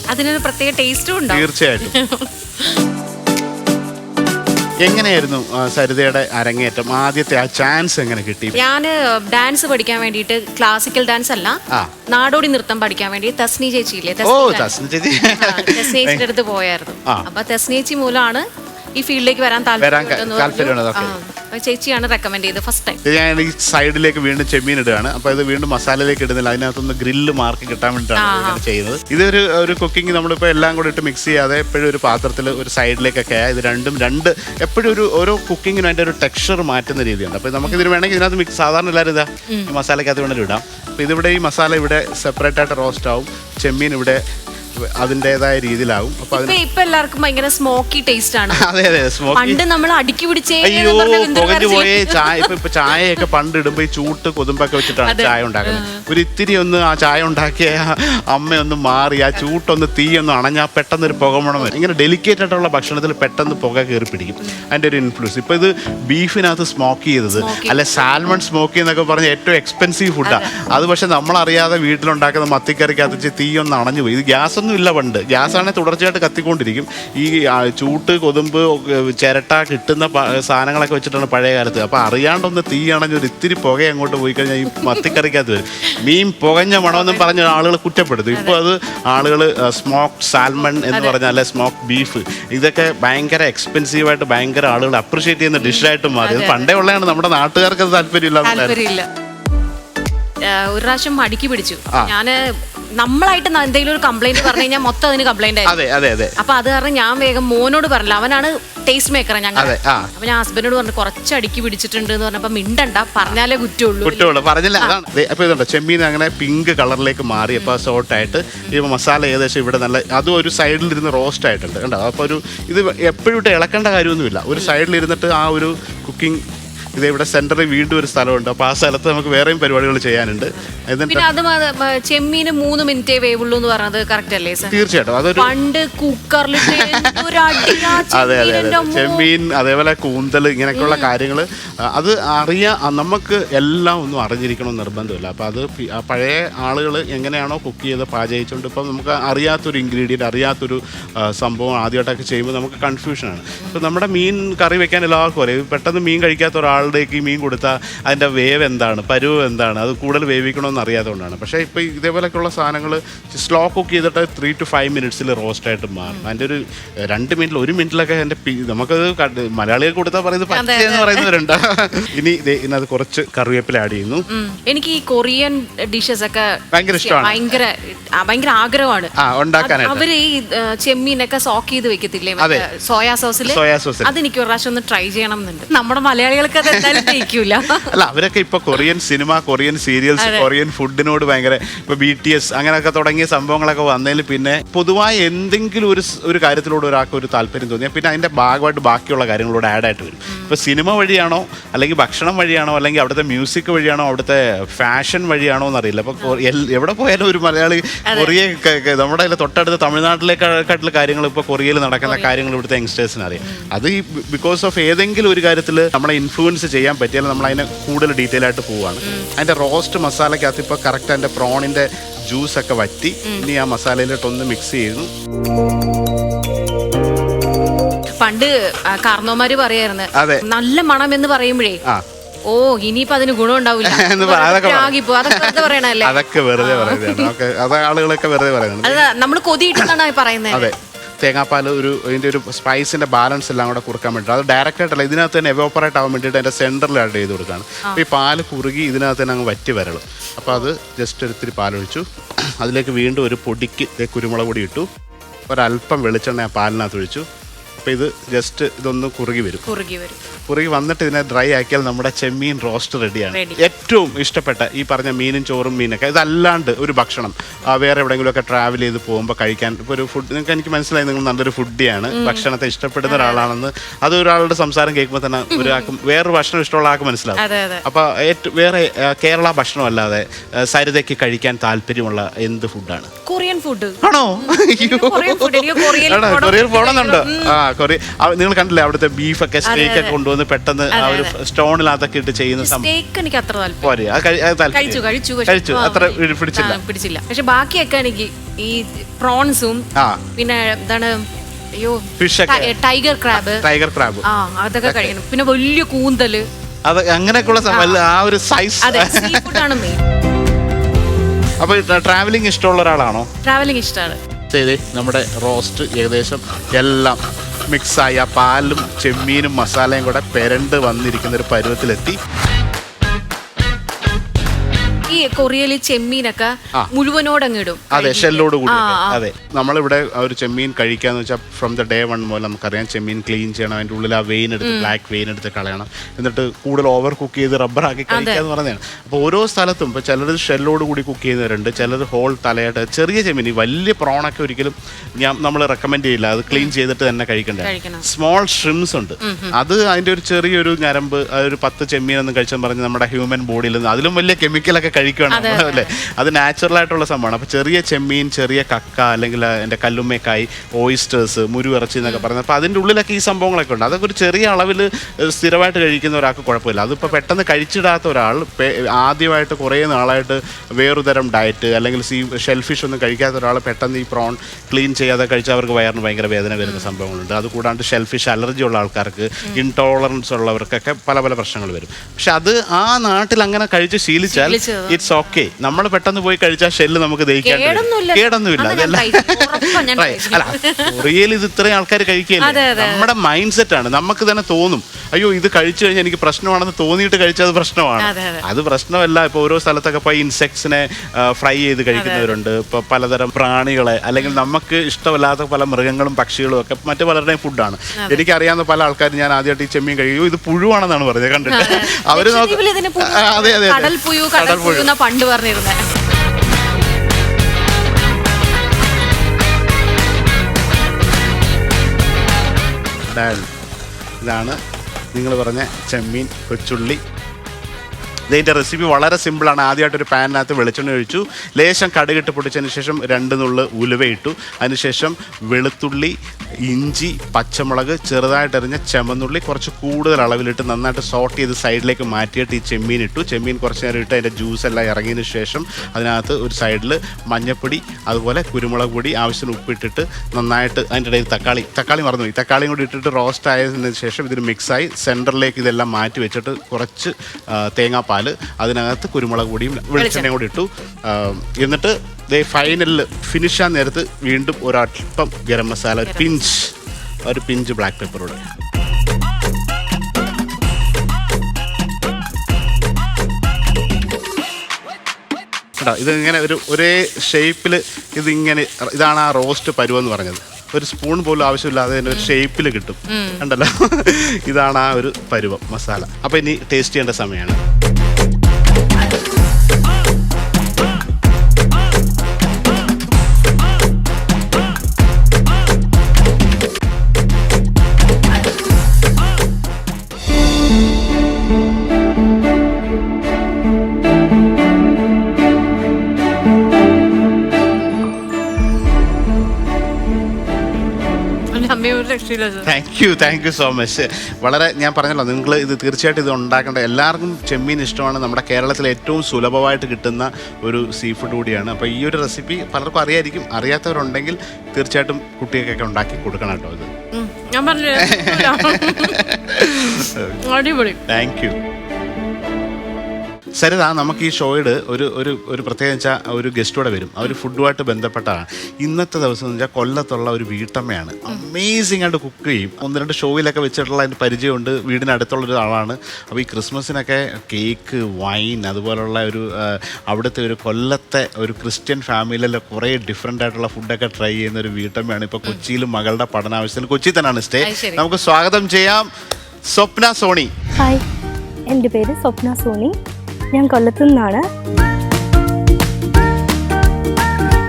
അതിനൊരു പ്രത്യേക ടേസ്റ്റും ഉണ്ടാവും. തീർച്ചയായിട്ടും. എങ്ങനെയായിരുന്നു ആ, സരിതയുടെ അരങ്ങേറ്റം ആദ്യത്തെ ആ ചാൻസ് എങ്ങനെ കിട്ടി ഞാൻ ഡാൻസ് പഠിക്കാൻ വേണ്ടിയിട്ട് ക്ലാസിക്കൽ ഡാൻസ് അല്ല ആ. നാടോടി നൃത്തം പഠിക്കാൻ വേണ്ടി തസ്നി ചേച്ചിയില്ലേ ഓ തസ്നി. ചേച്ചി ആ, തസ്നി ചേച്ചിയുടെ അടുത്ത് പോയായിരുന്നു ആ. അപ്പൊ തസ്നി ചേച്ചി മൂലമാണ് ഈ ഫീൽഡിലേക്ക് വരാൻ വരാൻ ക- താല്പര്യമുള്ളത്, പറഞ്ഞു. ഓക്കേ. ആ, ചേച്ചിയാണ് റെക്കമെൻഡ് ചെയ്തത് ഫസ്റ്റ് ടൈം ഇത് ഞാൻ ഈ സൈഡിലേക്ക് വീണ്ടും ചെമ്മീൻ ഇടുകയാണ്. അപ്പോൾ ഇത് വീണ്ടും മസാലയിലേക്ക് ഇടുന്നില്ല. അതിനകത്തൊന്ന് ഗ്രില്ല് മാർക്ക് കിട്ടാൻ വേണ്ടിയിട്ടാണ് ഇങ്ങനെ ചെയ്യുന്നത്. ഇതൊരു ഒരു കുക്കിംഗ് നമ്മളിപ്പോൾ എല്ലാം കൂടി ഇട്ട് മിക്സ് ചെയ്യാതെ എപ്പോഴും ഒരു പാത്രത്തിൽ ഒരു സൈഡിലേക്കൊക്കെ ഇത് രണ്ടും രണ്ട് എപ്പോഴും ഒരു ഓരോ കുക്കിങ്ങിനും അതിന്റെ ഒരു ടെക്സ്ചർ മാറ്റുന്ന രീതിയുണ്ട്. അപ്പോൾ നമുക്ക് ഇതിന് വേണമെങ്കിൽ ഇതിനകത്ത് മിക്സ് സാധാരണ എല്ലാവരും ഇതാ ഈ മസാലയ്ക്കകത്ത് വേണമെങ്കിൽ ഇടാം. അപ്പോൾ ഇതിവിടെ ഈ മസാല ഇവിടെ സെപ്പറേറ്റ് ആയിട്ട് റോസ്റ്റ് ആവും. ചെമ്മീൻ ഇവിടെ അതിന്റെതായ രീതിയിലാവും. അപ്പൊ അതിന് ഇപ്പൊ ഇപ്പൊ എല്ലാവർക്കും ഭയങ്കര സ്മോക്കി ടേസ്റ്റ് ആണ്. അതെ അതെ സ്മോക്കി പണ്ട് നമ്മൾ അടുക്കി പിടിച്ചേ അയ്യോ പുകഞ്ഞു പോയേ ചായ ഇപ്പൊ ഇപ്പൊ ചായയൊക്കെ പണ്ട് ഇടുമ്പോ ഈ ചൂട്ട് കൊതുമ്പൊക്കെ വെച്ചിട്ടാണ് അതെ. ചായ ഉണ്ടാക്കുന്നത്. ഒരു ഇത്തിരി ഒന്ന് ആ ചായ ഉണ്ടാക്കിയ ആ അമ്മയൊന്ന് മാറി ആ ചൂട്ടൊന്ന് ഒന്ന് അണഞ്ഞാൽ പെട്ടെന്ന് ഒരു പുകമണം വരും ഇങ്ങനെ ഡെലിക്കേറ്റ് ആയിട്ടുള്ള ഭക്ഷണത്തിൽ പെട്ടെന്ന് പുക കയറി പിടിക്കും. അതിന്റെ ഒരു ഇൻഫ്ലുവൻസ് ഇപ്പൊ ഇത് ബീഫിനകത്ത് സ്മോക്ക് ചെയ്തത്. Smoke അല്ലെ സാൽമൺ സ്മോക്ക് എന്നൊക്കെ പറഞ്ഞ ഏറ്റവും എക്സ്പെൻസീവ് ഫുഡാണ് അത്. പക്ഷെ നമ്മളറിയാതെ വീട്ടിലുണ്ടാക്കുന്ന മത്തിക്കറിക്കകത്ത് തീയൊന്ന് അണഞ്ഞു പോയി. ഇത് ഗ്യാസ് ഒന്നും ഇല്ല പണ്ട്. ഗ്യാസാണെങ്കിൽ തുടർച്ചയായിട്ട് കത്തിക്കൊണ്ടിരിക്കും. ഈ ചൂട്ട് കൊതുമ്പ് ചിരട്ട കിട്ടുന്ന സാധനങ്ങളൊക്കെ വെച്ചിട്ടാണ് പഴയ കാലത്ത്. അപ്പോൾ അറിയാണ്ടൊന്ന് തീയാണെങ്കിൽ ഒരു ഇത്തിരി പുക അങ്ങോട്ട് പോയി കഴിഞ്ഞാൽ ഈ മത്തിക്കറിക്കകത്ത് വരും. മീൻ പുകഞ്ഞ മണമെന്നും പറഞ്ഞ ആളുകൾ കുറ്റപ്പെടുത്തും. ഇപ്പോൾ അത് ആളുകൾ സ്മോക്ക് സാൽമൺ എന്ന് പറഞ്ഞാൽ സ്മോക്ക് ബീഫ് ഇതൊക്കെ ഭയങ്കര എക്സ്പെൻസീവായിട്ട് ഭയങ്കര ആളുകൾ അപ്രിഷിയേറ്റ് ചെയ്യുന്ന ഡിഷായിട്ട് മാറി. അത് പണ്ടേ ഉള്ളതാണ്. നമ്മുടെ നാട്ടുകാർക്ക് താല്പര്യമില്ല. ഒരു പ്രാവശ്യം മടുക്കി പിടിച്ചു. ആ. നമ്മളായിട്ട് എന്തെങ്കിലും ഒരു കംപ്ലൈന്റ് പറഞ്ഞു കഴിഞ്ഞാൽ മൊത്തം അതിന് കംപ്ലൈന്റ് അതെ അതെ അതെ. അപ്പൊ അത് കാരണം ഞാൻ വേഗം മോനോട് പറഞ്ഞില്ല. അവനാണ് ടേസ്റ്റ് മേക്കർ ഞങ്ങൾ. അപ്പൊ ഞാൻ ഹസ്ബൻഡോട് പറഞ്ഞു കുറച്ച് അടുക്കി പിടിച്ചിട്ടുണ്ട് എന്ന് പറഞ്ഞപ്പോ മിണ്ടണ്ട പറഞ്ഞാലേ കുറ്റമുള്ളൂ. കുറ്റമുള്ളൂ. പറഞ്ഞില്ല അതാണ്. ദേ, അപ്പൊ ഇതുണ്ട്? ചെമ്മീൻ അങ്ങനെ പിങ്ക് കളറിലേക്ക് മാറി അപ്പൊ സോട്ടായിട്ട് ഈ മസാല ഏകദേശം ഇവിടെ നല്ല അതും ഒരു സൈഡിൽ ഇരുന്ന് റോസ്റ്റ് ആയിട്ടുണ്ട്. കണ്ടോ? അപ്പൊ ഒരു ഇത് എപ്പോഴും ഇട്ട് ഇളക്കേണ്ട കാര്യമൊന്നുമില്ല. ഒരു സൈഡിൽ ഇരുന്നിട്ട് ആ ഒരു കുക്കിംഗ് ഇത് ഇവിടെ സെന്ററിൽ വീണ്ടും ഒരു സ്ഥലമുണ്ട്. അപ്പോൾ ആ സ്ഥലത്ത് നമുക്ക് വേറെയും പരിപാടികൾ ചെയ്യാനുണ്ട്. എന്നിട്ട് പിന്നെ അത് മ- മ- ചെമ്മീന് മൂന്ന് മിനിറ്റേ വേവുള്ളൂ എന്ന് പറഞ്ഞത് കറക്റ്റ് അല്ലേ സർ? തീർച്ചയായിട്ടും. അതൊരു പണ്ട് കുക്കറിലിട്ട് എന്തൊരു അടിയാ അതെ അതെ ചെമ്മീനിന്റെ ചെമ്മീൻ അതേപോലെ കൂന്തൽ ഇങ്ങനെയൊക്കെയുള്ള കാര്യങ്ങൾ അത് അറിയാ ആ, നമുക്ക് എല്ലാം ഒന്നും അറിഞ്ഞിരിക്കണം നിർബന്ധമില്ല. അപ്പോൾ അത് പി- ആ പഴയ ആളുകൾ എങ്ങനെയാണോ കുക്ക് ചെയ്ത് പാചകിച്ചുകൊണ്ട് ഇപ്പം നമുക്ക് അറിയാത്തൊരു ഇൻഗ്രീഡിയന്റ് അറിയാത്തൊരു ആ, സംഭവം ആദ്യമായിട്ടൊക്കെ ചെയ്യുമ്പോൾ നമുക്ക് കൺഫ്യൂഷനാണ് ഇപ്പോൾ നമ്മുടെ മീൻ കറി വെക്കാൻ എല്ലാവർക്കും അറിയാം. പെട്ടെന്ന് മീൻ കഴിക്കാത്ത ഒരാളുടേക്ക് ഈ മീൻ കൊടുത്താൽ അതിന്റെ വേവ് എന്താണ് പരുവ് എന്താണ് അത് കൂടുതൽ വേവിക്കണമെന്ന് അറിയാത്തതുകൊണ്ടാണ് പക്ഷേ ഇപ്പോൾ ഇതേപോലെയൊക്കെയുള്ള സാധനങ്ങൾ സ്ലോ കുക്ക് ചെയ്തിട്ട് ത്രീ ടു ഫൈവ് മിനിറ്റ്സിൽ റോസ്റ്റ് ആയിട്ട് മാറും അതിന്റെ ഒരു രണ്ട് മിനിറ്റിൽ ഒരു മിനിറ്റിലൊക്കെ എന്റെ നമുക്കത് മലയാളികൾ കൊടുത്താൽ പറയുന്നത് പച്ചയെന്ന് പറയുന്നവരുണ്ട്. ഇനി അത് കുറച്ച് കറിവേപ്പില ആഡ് ചെയ്യുന്നു. എനിക്ക് ഈ കൊറിയൻ ഡിഷസ് ഒക്കെ ഭയങ്കര ഇഷ്ടമാണ് ഭയങ്കര ഭയങ്കര ആഗ്രഹമാണ്. അവർ ഈ ചെമ്മീനൊക്കെ സോക്ക് ചെയ്ത് വെക്കത്തില്ലേ? സോയാ സോസിൽ സോയാ സോസിൽ അതെനിക്ക് ഒരു പ്രാവശ്യം ഒന്ന് ട്രൈ ചെയ്യണം എന്നുണ്ട്. നമ്മുടെ മലയാളികൾക്ക് അത് ജയിക്കൂല അല്ല അവരൊക്കെ ഇപ്പൊ Korean cinema Korean serials Korean ഫുഡിനോട് ഭയങ്കര ഇപ്പൊ ബി ടി എസ് അങ്ങനെയൊക്കെ തുടങ്ങിയ സംഭവങ്ങളൊക്കെ വന്നതിൽ പിന്നെ പൊതുവായി എന്തെങ്കിലും ഒരു ഒരു കാര്യത്തിലൂടെ ഒരാൾക്ക് ഒരു താല്പര്യം തോന്നിയാൽ പിന്നെ അതിന്റെ ഭാഗമായിട്ട് ബാക്കിയുള്ള കാര്യങ്ങളോട് ആഡ് ആയിട്ട് വരും. ഇപ്പൊ സിനിമ വഴിയാണോ അല്ലെങ്കിൽ ഭക്ഷണം വഴിയാണോ അല്ലെങ്കിൽ അവിടുത്തെ മ്യൂസിക് വഴിയാണോ അവിടുത്തെ ഫാഷൻ വഴിയാണോ എന്നറിയില്ല. അപ്പൊ എവിടെ പോയാലും ഒരു മലയാളി കൊറിയ നമ്മുടെ തൊട്ടടുത്ത തമിഴ്നാട്ടിലേക്കാട്ടുള്ള കാര്യങ്ങൾ ഇപ്പൊ കൊറിയയിൽ നടക്കുന്ന കാര്യങ്ങൾ ഇവിടുത്തെ യങ്സ്റ്റേഴ്സിന് അറിയാം. അത് ഈ ബിക്കോസ് ഓഫ് ഏതെങ്കിലും ഒരു കാര്യത്തിൽ നമ്മളെ ഇൻഫ്ലുവൻസ് ചെയ്യാൻ പറ്റിയാൽ നമ്മൾ അതിനെ കൂടുതൽ ഡീറ്റെയിൽ ആയിട്ട് പോവുകയാണ്. അതിന്റെ റോസ്റ്റ് മസാലക്കകത്ത് ഇപ്പോൾ കറക്റ്റ് അതിന്റെ പ്രോണിന്റെ ജ്യൂസ് ഒക്കെ വറ്റി ഇനി ആ മസാലയിലോട്ടൊന്ന് മിക്സ് ചെയ്യുന്നു. പണ്ട് കാർന്നോമാര് പറയായിരുന്നു അതെ. നല്ല മണം എന്ന് പറയുമ്പോഴേ ഓ ഇനിയിപ്പോ അതിന് ഗുണം ഉണ്ടാവില്ല. അതൊക്കെ വെറുതെ പറയുന്നത് അത് നമ്മൾ കൊതിയിട്ടെന്നാണ് പറയുന്നത്. തേങ്ങാപ്പാൽ ഒരു ഇതിന്റെ ഒരു സ്പൈസിന്റെ ബാലൻസ് എല്ലാം കൂടെ കുറുക്കാൻ വേണ്ടിയിട്ട്. അത് ഡയറക്റ്റ് ആയിട്ടല്ല ഇതിനകത്ത് തന്നെ എവോപ്പറേറ്റ് ആവാൻ വേണ്ടിയിട്ട് അതിന്റെ സെന്ററിൽ ആഡ് ചെയ്ത് കൊടുക്കുകയാണ്. അപ്പോൾ ഈ പാൽ കുറുകി ഇതിനകത്ത് തന്നെ അങ്ങ് വറ്റി വരളും. അപ്പോൾ അത് ജസ്റ്റ് ഒരിത്തിരി പാലൊഴിച്ചു. അതിലേക്ക് വീണ്ടും ഒരു പൊടിക്ക് കുരുമുളക് പൊടി ഇട്ടു. ഒരല്പം വെളിച്ചെണ്ണ ആ പാലിനകത്ത് ഒഴിച്ചു. അപ്പോൾ ഇത് ജസ്റ്റ് ഇതൊന്ന് കുറുകി വരും. കുറുകി വരും. കുറുകി വന്നിട്ട് ഇതിനെ ഡ്രൈ ആക്കിയാൽ നമ്മുടെ ചെമ്മീൻ റോസ്റ്റ് റെഡിയാണ് ഏറ്റവും ഇഷ്ടപ്പെട്ട ഈ പറഞ്ഞ മീനും ചോറും മീനൊക്കെ ഇതല്ലാണ്ട് ഒരു ഭക്ഷണം. വേറെ എവിടെയെങ്കിലുമൊക്കെ ട്രാവൽ ചെയ്ത് പോകുമ്പോൾ കഴിക്കാൻ ഇപ്പോൾ ഒരു ഫുഡ് നിങ്ങൾക്ക് എനിക്ക് മനസ്സിലായി നിങ്ങൾ നല്ലൊരു ഫുഡിയാണ് ഭക്ഷണത്തെ ഇഷ്ടപ്പെടുന്ന ഒരാളാണെന്ന് അത് ഒരാളുടെ സംസാരം കേൾക്കുമ്പോൾ തന്നെ ഒരാൾക്കും വേറൊരു ഭക്ഷണം ഇഷ്ടമുള്ള ആൾക്ക് മനസ്സിലാവും. അപ്പോൾ ഏറ്റവും വേറെ കേരള ഭക്ഷണം അല്ലാതെ സരിതയ്ക്ക് കഴിക്കാൻ താല്പര്യമുള്ള എന്ത് ഫുഡാണ് കൊറിയൻ ഫുഡ് ആണോ? കൊറിയൻ ഫുഡ് എനിക്ക് കൊറിയയിൽ ആണോ? പോണം. പോകണമെന്നുണ്ടോ ആ കൊറിയ നിങ്ങൾ കണ്ടില്ലേ അവിടുത്തെ ബീഫൊക്കെ സ്റ്റേക്ക് ഒക്കെ കൊണ്ടുവന്ന് പെട്ടെന്ന് ആ ഒരു സ്റ്റോണിനകത്തൊക്കെ ഇട്ട് ചെയ്യുന്ന സംഭവം സ്റ്റേക്ക് എനിക്ക് അത്ര താല്പര്യം പോരെ അത് കഴി- അത് താല്പര്യം. കഴിച്ചു കഴിച്ചു പക്ഷെ കഴിച്ചു ആ, അത്ര ഒരു പിടിച്ചില്ല. ആ, പിടിച്ചില്ല. പക്ഷെ ബാക്കിയൊക്കെ എനിക്ക് ഈ പ്രോൺസും ആ. പിന്നെ എന്താണ് അയ്യോ ഫിഷ് ഒക്കെ. Ti- tiger crab tiger crab ആ അതൊക്കെ കഴിക്കണം. പിന്നെ വലിയ കൂന്തൽ. അത് അങ്ങനെയൊക്കെയുള്ള ആ ഒരു സൈസ് അതെ സീ ഫുഡാണ് മെയിൻ അപ്പൊ ട്രാവലിംഗ് ഇഷ്ടമുള്ള ഒരാളാണോ? ട്രാവലിംഗ് ഇഷ്ടമാണ്. ചെയ്തേ നമ്മുടെ റോസ്റ്റ് ഏകദേശം എല്ലാം മിക്സായി പാലും ചെമ്മീനും മസാലയും കൂടെ പെരണ്ട് വന്നിരിക്കുന്ന ഒരു പരുവത്തിലെത്തി. കൊറിയയിൽ ചെമ്മീനൊക്കെ. മുഴുവനോടങ്ങ് ഇടും അതെ ഷെല്ലോട് കൂടി. അതെ. നമ്മളിവിടെ ആ ഒരു ചെമ്മീൻ കഴിക്കാന്ന് വെച്ചാൽ ഫ്രം ദ ഡേ വൺ മുതൽ നമുക്കറിയാം ചെമ്മീൻ ക്ലീൻ ചെയ്യണം അതിന്റെ ഉള്ളിൽ ആ വെയിൻ എടുത്ത് ബ്ലാക്ക് വെയിൻ എടുത്ത് കളയണം. എന്നിട്ട് കൂടുതൽ ഓവർ കുക്ക് ചെയ്ത് റബ്ബർ റബ്ബറാക്കി കഴിക്കാന്ന് പറഞ്ഞാണ് അപ്പോൾ ഓരോ സ്ഥലത്തും ഇപ്പോൾ ചിലർ ഷെല്ലോട് കൂടി കുക്ക് ചെയ്യുന്നവരുണ്ട് ചിലർ ഹോൾ തലയായിട്ട് ചെറിയ ചെമ്മീൻ വലിയ പ്രോണൊക്കെ ഒരിക്കലും ഞാൻ നമ്മൾ റെക്കമെൻഡ് ചെയ്യില്ല. അത് ക്ലീൻ ചെയ്തിട്ട് തന്നെ കഴിക്കണ്ടേ സ്മോൾ ഷ്രിംസ് ഉണ്ട്. അത് അതിന്റെ ഒരു ചെറിയൊരു ഞരമ്പ് ഒരു പത്ത് ചെമ്മീൻ ഒന്നും കഴിച്ചെന്ന് പറഞ്ഞ് നമ്മുടെ ഹ്യൂമൻ ബോഡിയിൽ നിന്ന് അതിലും വലിയ കെമിക്കലൊക്കെ കഴിക്കും കഴിക്കുകയാണ് നമ്മൾ, അല്ലേ? അത് നാച്ചുറൽ ആയിട്ടുള്ള സംഭവമാണ്. അപ്പോൾ ചെറിയ ചെമ്മീൻ ചെറിയ കക്ക അല്ലെങ്കിൽ എന്റെ കല്ലുമ്മക്കായി ഓയിസ്റ്റേഴ്സ് മുരുവിറച്ചി എന്നൊക്കെ പറയുന്നത്. അപ്പോൾ അതിന്റെ ഉള്ളിലൊക്കെ ഈ സംഭവങ്ങളൊക്കെ ഉണ്ട്. അതൊക്കെ ഒരു ചെറിയ അളവിൽ സ്ഥിരമായിട്ട് കഴിക്കുന്ന ഒരാൾക്ക് കുഴപ്പമില്ല. അതിപ്പോൾ പെട്ടെന്ന് കഴിച്ചിടാത്ത ഒരാൾ പെ- ആദ്യമായിട്ട് കുറേ നാളായിട്ട് വേറൊരു തരം ഡയറ്റ് അല്ലെങ്കിൽ സീ ഷെൽഫിഷ് ഒന്നും കഴിക്കാത്ത ഒരാൾ പെട്ടെന്ന് ഈ പ്രോൺ ക്ലീൻ ചെയ്യാതെ കഴിച്ചാൽ അവർക്ക് വയറിന് ഭയങ്കര വേദന വരുന്ന സംഭവങ്ങളുണ്ട്. അതുകൂടാണ്ട് ഷെൽഫിഷ് അലർജി ഉള്ള ആൾക്കാർക്ക് ഇൻടോളറൻസ് ഉള്ളവർക്കൊക്കെ പല പല പ്രശ്നങ്ങൾ വരും. പക്ഷെ അത് ആ നാട്ടിൽ അങ്ങനെ കഴിച്ച് ശീലിച്ചാൽ. ഇറ്റ്സ് ഓക്കെ നമ്മൾ പെട്ടെന്ന് പോയി കഴിച്ചാൽ ഷെല്ല് നമുക്ക് ദഹിക്കാൻ കേടൊന്നുമില്ല. അതെല്ലാം. അല്ല കൊറിയയിൽ ഇത് ഇത്രയും ആൾക്കാർ കഴിക്കുകയല്ല. നമ്മുടെ മൈൻഡ് സെറ്റ് ആണ്. നമുക്ക് തന്നെ തോന്നും. അയ്യോ ഇത് കഴിച്ചു കഴിഞ്ഞാൽ എനിക്ക് പ്രശ്നമാണെന്ന് തോന്നിയിട്ട് കഴിച്ചത് പ്രശ്നമാണ്. അതെ, പ്രശ്നമല്ല. ഇപ്പോൾ ഓരോ സ്ഥലത്തൊക്കെ പോയി ഇൻസെക്ട്സിനെ ഫ്രൈ ചെയ്ത് കഴിക്കുന്നവരുണ്ട്. ഇപ്പോൾ പലതരം പ്രാണികളെ അല്ലെങ്കിൽ നമുക്ക് ഇഷ്ടമല്ലാത്ത പല മൃഗങ്ങളും പക്ഷികളും ഒക്കെ മറ്റു പലരുടെയും ഫുഡാണ് എനിക്കറിയാവുന്ന പല ആൾക്കാരും ഞാൻ ആദ്യമായിട്ട് ഈ ചെമ്മീൻ കഴിയും ഇത് പുഴുവാണെന്നാണ് പറഞ്ഞത് കണ്ടിട്ട്. അവർ നോക്ക് ലക്ഷദ്വീപിൽ ഇതിന് അതെ അതെ അതെ. കടൽ പുയു എന്നാ പണ്ട് പറഞ്ഞിരുന്നേ? ഇതാണ് നിങ്ങൾ പറഞ്ഞ ചെമ്മീൻ കൊച്ചുള്ളി ഇതിന്റെ റെസിപ്പി വളരെ സിമ്പിളാണ് ആദ്യമായിട്ട് ഒരു പാനിനകത്ത് വെളിച്ചെണ്ണ ഒഴിച്ചു. ലേശം കടുകിട്ട് പൊട്ടിച്ചതിന് ശേഷം രണ്ട് നുള്ളു ഉലുവയിട്ടു അതിനുശേഷം വെളുത്തുള്ളി ഇഞ്ചി പച്ചമുളക് ചെറുതായിട്ട് എറിഞ്ഞ ചെമന്നുള്ളി കുറച്ച് കൂടുതൽ അളവിലിട്ട് നന്നായിട്ട് സോട്ട് ചെയ്ത് സൈഡിലേക്ക് മാറ്റിയിട്ട് ഈ ചെമ്മീൻ ഇട്ടു. ചെമ്മീൻ കുറച്ച് നേരം ഇട്ട് അതിന്റെ ജ്യൂസ് എല്ലാം ഇറങ്ങിയതിന് ശേഷം അതിനകത്ത് ഒരു സൈഡിൽ മഞ്ഞപ്പൊടി അതുപോലെ കുരുമുളക് പൊടി ആവശ്യത്തിന് ഉപ്പിട്ടിട്ട് നന്നായിട്ട് അതിന്റെ ഇടയിൽ തക്കാളി. തക്കാളി മറന്നു പോയി തക്കാളിയും കൂടി ഇട്ടിട്ട് റോസ്റ്റ് ആയതിനു ശേഷം ഇതിന് മിക്സായി സെന്ററിലേക്ക് ഇതെല്ലാം മാറ്റി വെച്ചിട്ട് കുറച്ച് ആ, തേങ്ങാപ്പാൽ അതിനകത്ത് കുരുമുളക് പൊടിയും വെളിച്ചെണ്ണയും കൂടി ഇട്ടു. എന്നിട്ട് ദേ ഫൈനലിൽ ഫിനിഷ് ആ നേരത്ത് വീണ്ടും ഒരൽപ്പം ഗരം മസാല ഒരു പിഞ്ച് ഒരു പിഞ്ച് ബ്ലാക്ക് പെപ്പറോട് കേട്ടോ ഇതിങ്ങനെ ഒരു ഒരേ ഷേപ്പിൽ ഇതിങ്ങനെ ഇതാണ് ആ റോസ്റ്റ് പരുവെന്ന് പറഞ്ഞത്. ഒരു സ്പൂൺ പോലും ആവശ്യമില്ലാതെ തന്നെ ഒരു ഷേപ്പിൽ കിട്ടും. ഉണ്ടല്ലോ ഇതാണ് ആ ഒരു പരുവം മസാല. അപ്പോൾ ഇനി ടേസ്റ്റ് ചെയ്യേണ്ട സമയമാണ് thank you thank you so much വളരെ ഞാൻ പറഞ്ഞല്ലോ നിങ്ങൾ ഇത് തീർച്ചയായിട്ടും ഇത് ഉണ്ടാക്കേണ്ട എല്ലാവർക്കും ചെമ്മീൻ ഇഷ്ടമാണ്. നമ്മുടെ കേരളത്തിൽ ഏറ്റവും സുലഭമായിട്ട് കിട്ടുന്ന ഒരു സീ ഫുഡ് കൂടിയാണ്. അപ്പോൾ ഈ ഒരു റെസിപ്പി പലർക്കും അറിയായിരിക്കും. അറിയാത്തവരുണ്ടെങ്കിൽ തീർച്ചയായിട്ടും കുട്ടികൾക്കൊക്കെ ഉണ്ടാക്കി കൊടുക്കണം കേട്ടോ ഇത്. ഞാൻ പറഞ്ഞു അടിപൊളി. താങ്ക് യു സരിത നമുക്ക് ഈ ഷോയുടെ ഒരു ഒരു ഒരു പ്രത്യേകം വെച്ചാൽ ഒരു ഗസ്റ്റോടെ വരും. അവർ ഫുഡുമായിട്ട് ബന്ധപ്പെട്ടതാണ്. ഇന്നത്തെ ദിവസം എന്ന് വെച്ചാൽ കൊല്ലത്തുള്ള ഒരു വീട്ടമ്മയാണ്. അമേസിംഗ് ആയിട്ട് കുക്ക് ചെയ്യും. ഒന്ന് രണ്ട് ഷോയിലൊക്കെ വെച്ചിട്ടുള്ള അതിന്റെ പരിചയമുണ്ട്. വീടിനടുത്തുള്ള ഒരു ആളാണ്. അപ്പോൾ ഈ ക്രിസ്മസിനൊക്കെ കേക്ക് വൈൻ അതുപോലുള്ള ഒരു അവിടുത്തെ ഒരു കൊല്ലത്തെ ഒരു ക്രിസ്ത്യൻ ഫാമിലിയിലെ കുറേ ഡിഫറെന്റ് ആയിട്ടുള്ള ഫുഡൊക്കെ ട്രൈ ചെയ്യുന്ന ഒരു വീട്ടമ്മയാണ്. ഇപ്പോൾ കൊച്ചിയിൽ മകളുടെ പഠനാവശ്യത്തിൽ കൊച്ചി തന്നെയാണ് സ്റ്റേ നമുക്ക് സ്വാഗതം ചെയ്യാം സ്വപ്ന സോണി. ഹായ് എന്റെ പേര് സ്വപ്ന സോണി. ഞാൻ കൊല്ലത്തു നിന്നാണ്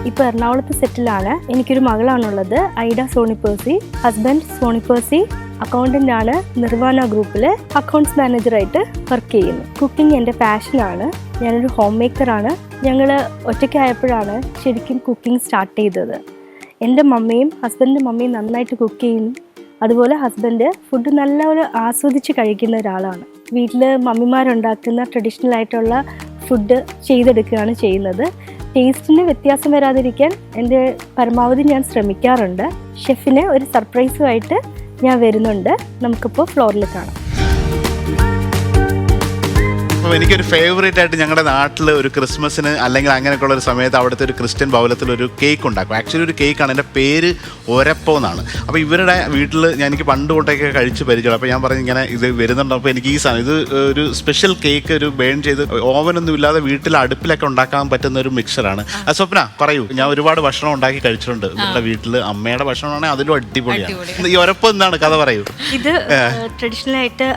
ഇപ്പോൾ എറണാകുളത്ത് സെറ്റിലാണ്. എനിക്കൊരു മകളാണുള്ളത് Aida Sony Percy. Husband Sony Percy. Accountant ആണ്. നിർവാണ ഗ്രൂപ്പിൽ അക്കൗണ്ട്സ് മാനേജറായിട്ട് വർക്ക് ചെയ്യുന്നു. കുക്കിംഗ് എന്റെ പാഷനാണ് ഞാനൊരു ഹോം മേക്കറാണ് ഞങ്ങൾ ഒറ്റയ്ക്കായപ്പോഴാണ് ശരിക്കും കുക്കിംഗ് സ്റ്റാർട്ട് ചെയ്തത്. എന്റെ മമ്മിയും ഹസ്ബൻഡിന്റെ മമ്മിയും നന്നായിട്ട് കുക്ക് ചെയ്യും അതുപോലെ ഹസ്ബൻഡ് ഫുഡ് നല്ല ഒരു ആസ്വദിച്ച് കഴിക്കുന്ന ഒരാളാണ്. വീട്ടിൽ മമ്മിമാരുണ്ടാക്കുന്ന ട്രഡീഷണൽ ആയിട്ടുള്ള ഫുഡ് ചെയ്തെടുക്കുകയാണ് ചെയ്യുന്നത്. ടേസ്റ്റിന് വ്യത്യാസം വരാതിരിക്കാൻ എന്റെ പരമാവധി ഞാൻ ശ്രമിക്കാറുണ്ട്. ഷെഫിന് ഒരു സർപ്രൈസുമായിട്ട് ഞാൻ വരുന്നുണ്ട്. നമുക്കിപ്പോൾ ഫ്ലോറിൽ കാണാം. അപ്പോൾ എനിക്കൊരു ഫേവറേറ്റ് ആയിട്ട് ഞങ്ങളുടെ നാട്ടിൽ ഒരു ക്രിസ്മസിന് അല്ലെങ്കിൽ അങ്ങനെയൊക്കെയുള്ള ഒരു സമയത്ത് അവിടുത്തെ ഒരു ക്രിസ്ത്യൻ ഭവനത്തിൽ ഒരു കേക്ക് ഉണ്ടാക്കും. ആക്ച്വലി ഒരു കേക്കാണ് എന്റെ പേര് ഒരപ്പോ എന്നാണ്. അപ്പോൾ ഇവരുടെ വീട്ടിൽ ഞാൻ എനിക്ക് പണ്ട് തൊട്ടൊക്കെ കഴിച്ച് പരിചയം അപ്പോൾ ഞാൻ പറഞ്ഞു ഇങ്ങനെ ഇത് വരുന്നുണ്ട്. അപ്പോൾ എനിക്ക് ഈ സാധനം ഇത് ഒരു സ്പെഷ്യൽ കേക്ക് ഒരു ബേൺ ചെയ്ത് ഓവനൊന്നും ഇല്ലാതെ വീട്ടിൽ അടുപ്പിലൊക്കെ ഉണ്ടാക്കാൻ പറ്റുന്ന ഒരു മിക്സറാണ് ആ സ്വപ്ന പറയൂ. ഞാൻ ഒരുപാട് ഭക്ഷണം ഉണ്ടാക്കി കഴിച്ചിട്ടുണ്ട്. ഇവരുടെ വീട്ടിൽ അമ്മയുടെ ഭക്ഷണമാണെങ്കിൽ അതിലും അടിപൊളിയാണ്. ഈ ഒരപ്പം എന്താണ് കഥ പറയൂ. ഇത് ട്രഡീഷണൽ ആയിട്ട്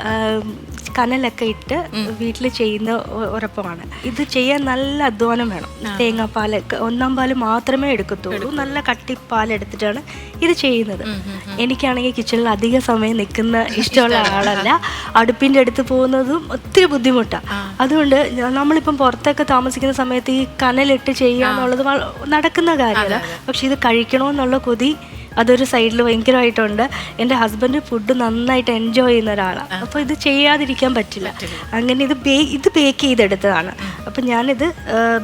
കനലൊക്കെ ഇട്ട് വീട്ടിൽ ചെയ്യുന്ന ഉറപ്പമാണ്. ഇത് ചെയ്യാൻ നല്ല അധ്വാനം വേണം. തേങ്ങാപ്പാൽ ഒന്നാം പാൽ മാത്രമേ എടുക്കത്തുള്ളൂ. നല്ല കട്ടിപ്പാൽ എടുത്തിട്ടാണ് ഇത് ചെയ്യുന്നത്. എനിക്കാണെങ്കിൽ കിച്ചണിൽ അധിക സമയം നിൽക്കുന്ന ഇഷ്ടമുള്ള ആളല്ല. അടുപ്പിന്റെ അടുത്ത് പോകുന്നതും ഒത്തിരി ബുദ്ധിമുട്ടാണ് അതുകൊണ്ട് നമ്മളിപ്പം പുറത്തൊക്കെ താമസിക്കുന്ന സമയത്ത് ഈ കനലിട്ട് ചെയ്യുക എന്നുള്ളത് നടക്കുന്ന കാര്യമല്ല. പക്ഷെ ഇത് കഴിക്കണമെന്നുള്ള കൊതി അതൊരു സൈഡിൽ ഭയങ്കരമായിട്ടുണ്ട്. എന്റെ ഹസ്ബൻഡ് ഫുഡ് നന്നായിട്ട് എൻജോയ് ചെയ്യുന്ന ഒരാളാണ് അപ്പോൾ ഇത് ചെയ്യാതിരിക്കാൻ പറ്റില്ല. അങ്ങനെ ഇത് ബേ ഇത് ബേക്ക് ചെയ്തെടുത്തതാണ്. അപ്പം ഞാനിത്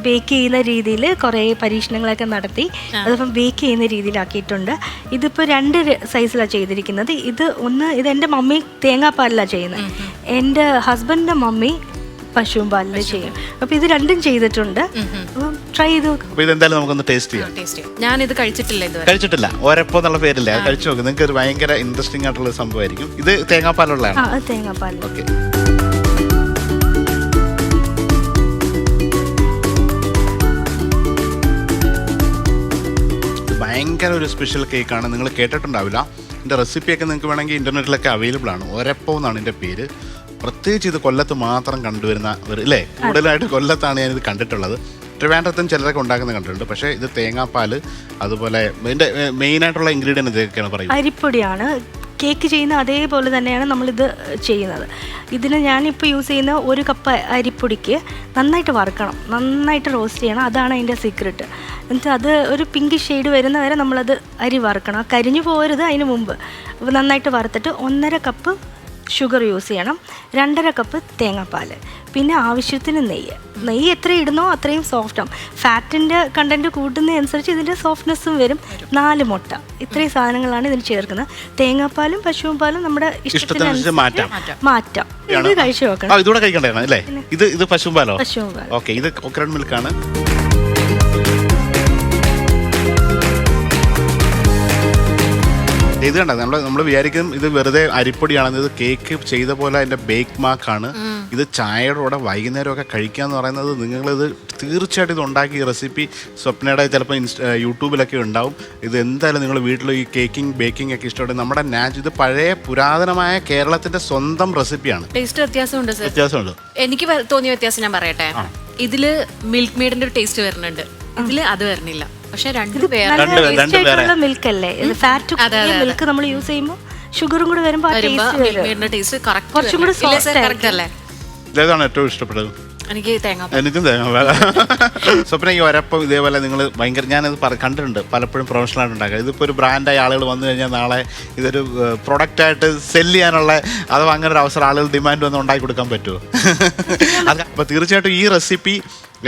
ബേക്ക് ചെയ്യുന്ന രീതിയിൽ കുറേ പരീക്ഷണങ്ങളൊക്കെ നടത്തി അതിപ്പം ബേക്ക് ചെയ്യുന്ന രീതിയിലാക്കിയിട്ടുണ്ട്. ഇതിപ്പോൾ രണ്ട് സൈസിലാണ് ചെയ്തിരിക്കുന്നത്. ഇത് ഒന്ന് ഇത് എന്റെ മമ്മി തേങ്ങാപ്പാലിലാണ് ചെയ്യുന്നത്. എന്റെ ഹസ്ബൻഡിന്റെ മമ്മി പശുവും പാലിൽ ചെയ്യും. അപ്പോൾ ഇത് രണ്ടും ചെയ്തിട്ടുണ്ട്. അപ്പം ട്രൈ ചെയ്ത് നോക്കാം. അപ്പൊ ഇതെന്തായാലും നമുക്കൊന്ന് ടേസ്റ്റ് ചെയ്യാം. ടേസ്റ്റ് ഞാനിത് കഴിച്ചിട്ടില്ല ഇതുവരെ. കഴിച്ചിട്ടില്ല. ഓരപ്പോ എന്നുള്ള പേരില്ല. അത് കഴിച്ചു നോക്ക്. നിങ്ങൾക്ക് ഒരു ഭയങ്കര ഇൻട്രസ്റ്റിംഗ് ആയിട്ടുള്ള ഒരു സംഭവമായിരിക്കും. ഇത് തേങ്ങാപ്പാലുള്ളതാണ്. ആ അത് തേങ്ങാപ്പാലിൽ ഓക്കെ ഭയങ്കര ഒരു സ്പെഷ്യൽ കേക്കാണ് നിങ്ങൾ കേട്ടിട്ടുണ്ടാവില്ല. എന്റെ റെസിപ്പിയൊക്കെ നിങ്ങൾക്ക് വേണമെങ്കിൽ ഇന്റർനെറ്റിലൊക്കെ അവൈലബിൾ ആണ്. ഒരപ്പം എന്നാണ് എന്റെ പേര്. പ്രത്യേകിച്ച് ഇത് കൊല്ലത്ത് മാത്രം കണ്ടുവരുന്ന ഒരു അല്ലേ കൂടുതലായിട്ട് കൊല്ലത്താണ് ഞാനിത് കണ്ടിട്ടുള്ളത്. ട്രിവാൻഡ്രത്തും ചിലരൊക്കെ ഉണ്ടാക്കുന്നത് കണ്ടിട്ടുണ്ട്. പക്ഷേ ഇത് തേങ്ങാപ്പാൽ അതുപോലെ മെയിൻ ആയിട്ടുള്ള ഇൻഗ്രീഡിയന്റ് ഇതൊക്കെയാണ് പറയുന്നത്. അരിപ്പൊടിയാണ്. കേക്ക് ചെയ്യുന്ന അതേപോലെ തന്നെയാണ് നമ്മളിത് ചെയ്യുന്നത്. ഇതിന് ഞാനിപ്പോൾ യൂസ് ചെയ്യുന്ന ഒരു കപ്പ് അരിപ്പൊടിക്ക് നന്നായിട്ട് വറുക്കണം. നന്നായിട്ട് റോസ്റ്റ് ചെയ്യണം. അതാണ് അതിന്റെ സീക്രട്ട് എന്നിട്ട് അത് ഒരു പിങ്ക് ഷെയ്ഡ് വരുന്ന വരെ നമ്മളത് അരി വറുക്കണം. കരിഞ്ഞു പോകരുത് അതിന് മുമ്പ്. നന്നായിട്ട് വറുത്തിട്ട് ഒന്നര കപ്പ് ഷുഗർ യൂസ് ചെയ്യണം. രണ്ടര കപ്പ് തേങ്ങാപ്പാൽ പിന്നെ ആവശ്യത്തിന് നെയ്യ്. നെയ്യ് എത്ര ഇടുന്നോ അത്രയും സോഫ്റ്റാവും ഫാറ്റിന്റെ കണ്ടന്റ് കൂട്ടുന്നതനുസരിച്ച് ഇതിന്റെ സോഫ്റ്റ്നെസ്സും വരും. നാല് മുട്ട. ഇത്രയും സാധനങ്ങളാണ് ഇതിന് ചേർക്കുന്നത്. തേങ്ങാപ്പാലും പശുവും പാലും നമ്മുടെ ഇഷ്ടത്തിനനുസരിച്ച് മാറ്റാം. മാറ്റാം. ഇത് കഴിച്ചു നോക്കണം. ഇത് ഇത് പശുപാലോ പശുവും പാൽ ഓക്കെ ഇത് മിൽക്കാണ് ഇത് കണ്ട? നമ്മൾ നമ്മൾ വിചാരിക്കും ഇത് വെറുതെ അരിപ്പൊടിയാണെന്ന് ഇത് കേക്ക് ചെയ്ത പോലെ അതിന്റെ ബേക്ക് മാർക്കാണ് ഇത് ചായയുടെ കൂടെ വൈകുന്നേരമൊക്കെ കഴിക്കുക എന്ന് പറയുന്നത് നിങ്ങളിത് തീർച്ചയായിട്ടും ഇത് ഉണ്ടാക്കി റെസിപ്പി സ്വപ്നയുടെ ചിലപ്പോൾ ഇൻസ്റ്റ യൂട്യൂബിലൊക്കെ ഉണ്ടാവും. ഇത് എന്തായാലും നിങ്ങൾ വീട്ടിൽ ഈ കേക്കിംഗ് ബേക്കിംഗ് ഒക്കെ ഇഷ്ടപ്പെടും നമ്മുടെ നാച്ച് ഇത് പഴയ പുരാതനമായ കേരളത്തിന്റെ സ്വന്തം റെസിപ്പിയാണ് ടേസ്റ്റ് വ്യത്യാസമുണ്ട് സർ വ്യത്യാസമുണ്ട്. എനിക്ക് തോന്നിയ വ്യത്യാസം ഞാൻ പറയട്ടെ? ഇതിൽ മിൽക്ക് മെയ്ഡിന്റെ ഒരു ടേസ്റ്റ് വരുന്നുണ്ട്. ഇതിൽ അത് വരണില്ല പക്ഷെ രണ്ടും വേറെ രണ്ട് നല്ല രണ്ട് ടേസ്റ്റ് ആയിട്ടുള്ള മിൽക്ക് അല്ലേ? ഇത് ഫാറ്റ് മിൽക്ക് നമ്മൾ യൂസ് ചെയ്യുമ്പോൾ ഷുഗറും കൂടെ വരുമ്പോൾ ആ ടേസ്റ്റ് മിൽക്ക് വരും. മെയ്ഡിന്റെ ടേസ്റ്റ് കറക്റ്റ് കുറച്ചും കൂടി soft ആയിരിക്കും. അല്ലേ? ഇതേതാണ് ഏറ്റവും ഇഷ്ടപ്പെട്ടത്. എനിക്ക് എനിക്കും തേങ്ങ സ്വപ്ന ഈ ഒരപ്പം ഇതേപോലെ നിങ്ങൾ ഭയങ്കര ഞാനത് കണ്ടിട്ടുണ്ട്. പലപ്പോഴും പ്രൊഫഷണലായിട്ട് ഉണ്ടാക്കുക. ഇതിപ്പോൾ ഒരു ബ്രാൻഡായി ആളുകൾ വന്നു കഴിഞ്ഞാൽ നാളെ ഇതൊരു പ്രൊഡക്റ്റായിട്ട് സെൽ ചെയ്യാനുള്ള അഥവാ അങ്ങനെ ഒരു അവസരം ആളുകൾ ഡിമാൻഡ് വന്ന് ഉണ്ടാക്കി കൊടുക്കാൻ പറ്റുമോ അപ്പോൾ തീർച്ചയായിട്ടും ഈ റെസിപ്പി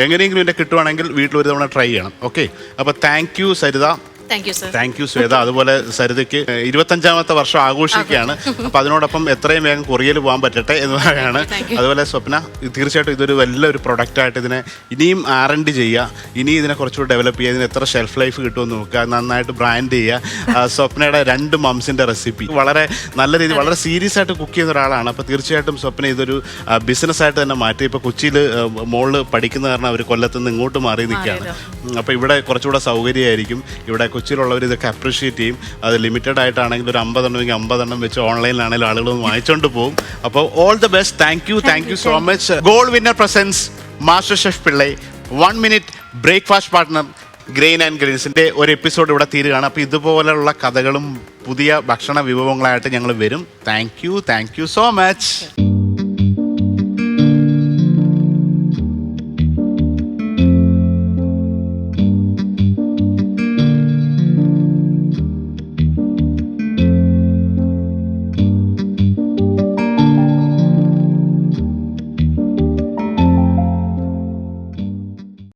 എങ്ങനെയെങ്കിലും ഇതിന്റെ കിട്ടുവാണെങ്കിൽ വീട്ടിൽ ഒരു തവണ ട്രൈ ചെയ്യണം. ഓക്കെ അപ്പോൾ thank you Saritha. Thank you sir thank you Shweta അതുപോലെ സരിതയ്ക്ക് ഇരുപത്തഞ്ചാമത്തെ വർഷം ആഘോഷിക്കുകയാണ്. അപ്പൊ അതിനോടൊപ്പം എത്രയും വേഗം കൊറിയയിൽ പോകാൻ പറ്റട്ടെ എന്ന് പറയാണ് അതുപോലെ സ്വപ്ന തീർച്ചയായിട്ടും ഇതൊരു വലിയൊരു പ്രൊഡക്റ്റ് ആയിട്ട് ഇതിനെ ഇനിയും ആർ എൻ ഡി ചെയ്യുക. ഇനി ഇതിനെ കുറച്ചുകൂടി ഡെവലപ്പ് ചെയ്യുക. ഇതിന് എത്ര ഷെൽഫ് ലൈഫ് കിട്ടുമെന്ന് നോക്കുക. നന്നായിട്ട് ബ്രാൻഡ് ചെയ്യുക. സ്വപ്നയുടെ രണ്ട് മംസിന്റെ റെസിപ്പി വളരെ നല്ല രീതിയിൽ വളരെ സീരിയസ് ആയിട്ട് കുക്ക് ചെയ്യുന്ന ഒരാളാണ്. അപ്പോൾ തീർച്ചയായിട്ടും സ്വപ്ന ഇതൊരു ബിസിനസ് ആയിട്ട് തന്നെ മാറ്റി. ഇപ്പോൾ കൊച്ചിയിൽ മോൾ പഠിക്കുന്ന കാരണം അവർ കൊല്ലത്ത് നിന്ന് ഇങ്ങോട്ട് മാറി നിൽക്കുകയാണ്. അപ്പോൾ ഇവിടെ കുറച്ചുകൂടെ സൗകര്യമായിരിക്കും. ഇവിടെ കൊച്ചിയിലുള്ളവർ ഇതൊക്കെ അപ്രീഷിയേറ്റ് ചെയ്യും. അത് ലിമിറ്റഡ് ആയിട്ടാണെങ്കിൽ ഒരു അമ്പതെണ്ണമെങ്കിൽ അമ്പതെണ്ണം വെച്ച് ഓൺലൈനിലാണെങ്കിൽ ആളുകൾ വാങ്ങിച്ചുകൊണ്ട് പോകും അപ്പോൾ all the best thank you thank you so much gold winner presents master chef Pillai one minute breakfast partner grain and ഗ്രെയിൻസിന്റെ ഒരു എപ്പിസോഡ് ഇവിടെ തീരുകയാണ്. അപ്പോൾ ഇതുപോലെയുള്ള കഥകളും പുതിയ ഭക്ഷണ വിഭവങ്ങളായിട്ട് ഞങ്ങൾ വരും. Thank you thank you so much